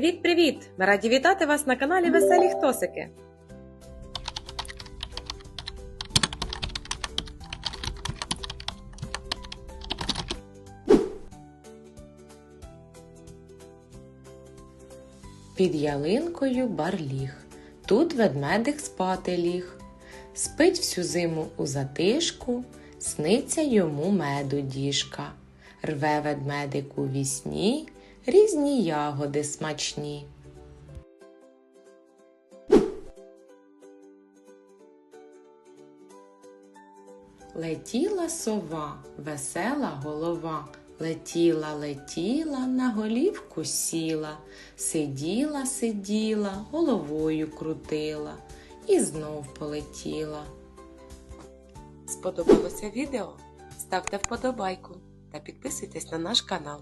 Ми раді вітати вас на каналі Веселі Хтосики. Під ялинкою барліг. Тут ведмедик спати ліг. Спить всю зиму у затишку, сниться йому меду діжка. Рве ведмедик у вісні різні ягоди смачні. Летіла сова, весела голова, летіла, летіла, на голівку сіла, сиділа, сиділа, головою крутила і знов полетіла. Сподобалося відео? Ставте вподобайку та підписуйтесь на наш канал.